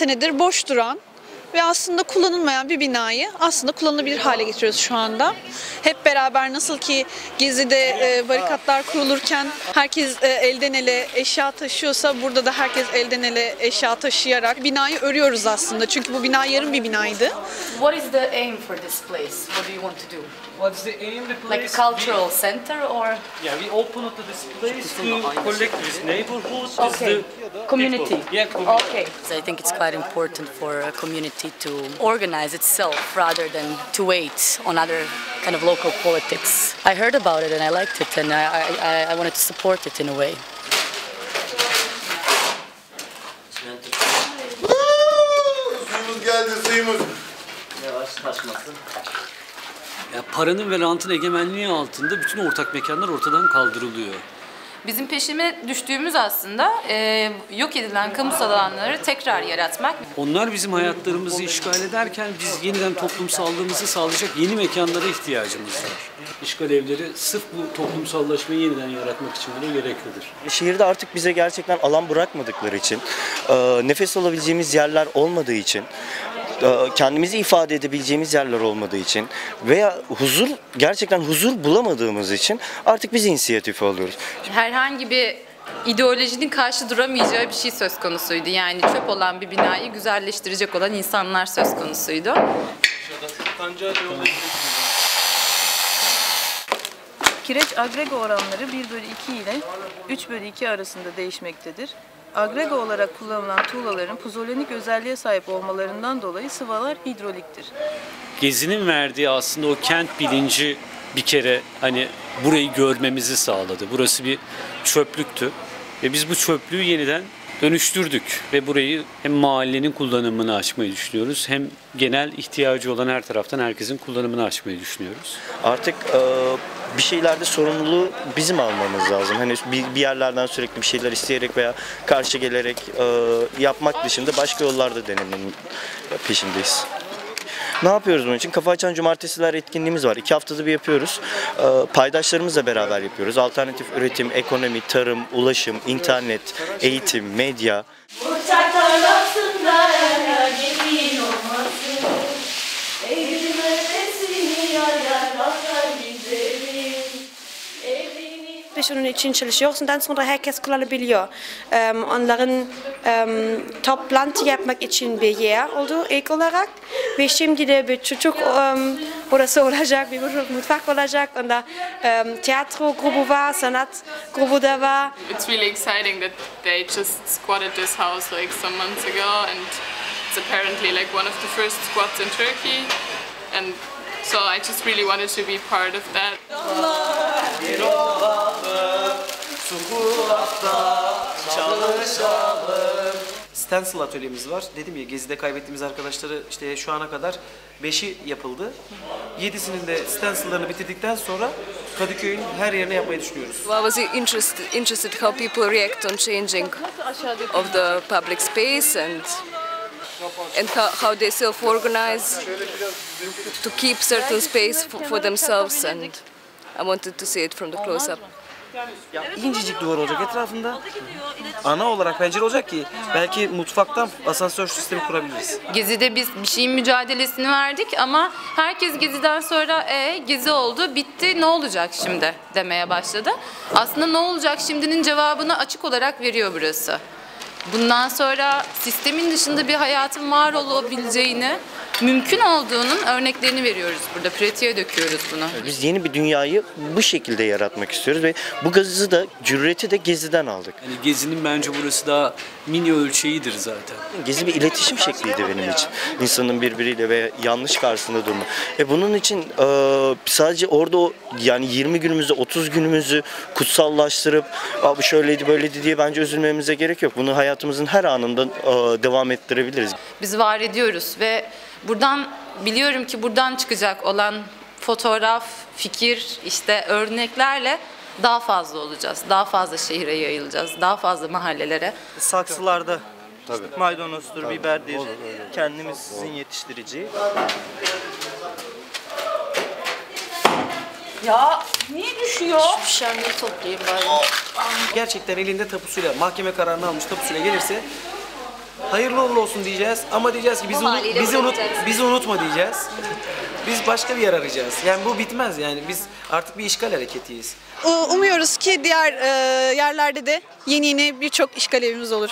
20 senedir boş duran ve aslında kullanılmayan bir binayı aslında kullanılabilir hale getiriyoruz şu anda. Hep beraber nasıl ki Gezi'de e, barikatlar kurulurken herkes e, elden ele eşya taşıyorsa burada da herkes elden ele eşya taşıyarak binayı örüyoruz aslında. Çünkü bu bina yarım bir binaydı. What is the aim for this place? What do you want to do? What's the aim? The place? Like a cultural center or We, yeah, we open up this place to collect this neighborhood. Okay. the community? people. Yeah, community. Okay. So I think it's quite important for a community to organize itself rather than to wait on other kind of local politics. I heard about it and I liked it and I, I, I wanted to support it in a way. Geldi. Ya paranın ve rantın egemenliği altında bütün ortak mekanlar ortadan kaldırılıyor. Bizim peşime düştüğümüz aslında e, yok edilen kamusal alanları tekrar yaratmak. Onlar bizim hayatlarımızı işgal ederken biz yeniden toplumsallığımızı sağlayacak yeni mekanlara ihtiyacımız var. İşgal evleri sırf bu toplumsallaşmayı yeniden yaratmak için bile gereklidir. Şehirde artık bize gerçekten alan bırakmadıkları için, e, nefes alabileceğimiz yerler olmadığı için, kendimizi ifade edebileceğimiz yerler olmadığı için veya huzur, gerçekten huzur bulamadığımız için artık biz inisiyatif alıyoruz. Herhangi bir ideolojinin karşı duramayacağı bir şey söz konusuydu. Yani çöp olan bir binayı güzelleştirecek olan insanlar söz konusuydu. Kireç agrego oranları 1 bölü 2 ile 3 bölü 2 arasında değişmektedir. Agrego olarak kullanılan tuğlaların puzolonik özelliğe sahip olmalarından dolayı sıvalar hidroliktir. Gezi'nin verdiği aslında o kent bilinci bir kere hani burayı görmemizi sağladı. Burası bir çöplüktü ve biz bu çöplüğü yeniden dönüştürdük ve burayı hem mahallenin kullanımını açmayı düşünüyoruz hem genel ihtiyacı olan her taraftan herkesin kullanımını açmayı düşünüyoruz. Artık e, bir şeylerde sorumluluğu bizim almamız lazım. Hani bir, bir yerlerden sürekli bir şeyler isteyerek veya karşı gelerek e, yapmak dışında başka yollarda denemenin peşindeyiz. Ne yapıyoruz bunun için? Kafa Açan Cumartesiler etkinliğimiz var. İki haftada bir yapıyoruz. E, paydaşlarımızla beraber yapıyoruz. Alternatif üretim, ekonomi, tarım, ulaşım, internet, eğitim, medya. Biz onun için çalışıyoruz. Ondan sonra herkes kullanabiliyor. Um, onların um, toplantı yapmak için bir yer oldu ilk olarak. Ve şimdi de bir çocuk um, burası olacak, bir çocuk mutfak olacak. Und da um, tiyatro grubu var, sanat grubu da var. It's really exciting that they just squatted this house like some months ago, and it's apparently like one of the first squats in Turkey. And so I just really wanted to be part of that. Stencil atölyemiz var. Dedim ya Gezi'de kaybettiğimiz arkadaşları işte şu ana kadar 5'i yapıldı. 7'sinin de stencil'larını bitirdikten sonra Kadıköy'ün her yerine yapmayı düşünüyoruz. I was interested, interested how people react on changing of the public space and and how, how they self-organize to keep certain space for, for themselves and I wanted to see it from the close-up. İncecik duvar olacak etrafında. Ana olarak pencere olacak ki belki mutfaktan asansör sistemi kurabiliriz. Gezi'de biz bir şeyin mücadelesini verdik ama herkes Gezi'den sonra e, Gezi oldu, bitti, ne olacak şimdi demeye başladı. Aslında ne olacak şimdinin cevabını açık olarak veriyor burası. Bundan sonra sistemin dışında bir hayatın var olabileceğini, mümkün olduğunun örneklerini veriyoruz burada. Pratiğe döküyoruz bunu. Biz yeni bir dünyayı bu şekilde yaratmak istiyoruz ve bu gazı da cüreti de Gezi'den aldık. Yani Gezi'nin bence burası daha mini ölçeğidir zaten. Gezi bir iletişim şekliydi benim için. İnsanın birbiriyle ve yanlış karşısında durma. E bunun için e, sadece orada o yani 20 günümüzü 30 günümüzü kutsallaştırıp abi şöyleydi böyleydi diye bence üzülmemize gerek yok. Bunu hayatımızın her anında e, devam ettirebiliriz. Biz var ediyoruz ve buradan biliyorum ki buradan çıkacak olan fotoğraf, fikir, işte örneklerle daha fazla olacağız. Daha fazla şehire yayılacağız. Daha fazla mahallelere. Saksılarda maydanozdur, biberdir. Kendimizin yetiştireceği. Ya niye düşüyor? Şu şenliği toplayayım bari. Gerçekten elinde tapusuyla, mahkeme kararını almış tapusuyla gelirse Hayırlı uğurlu olsun diyeceğiz ama diyeceğiz ki bizi, haliyle bizi, unut, bizi unutma diyeceğiz. Biz başka bir yer arayacağız. Yani bu bitmez yani. Biz artık bir işgal hareketiyiz. Umuyoruz ki diğer e, yerlerde de yeni yeni birçok işgal evimiz olur.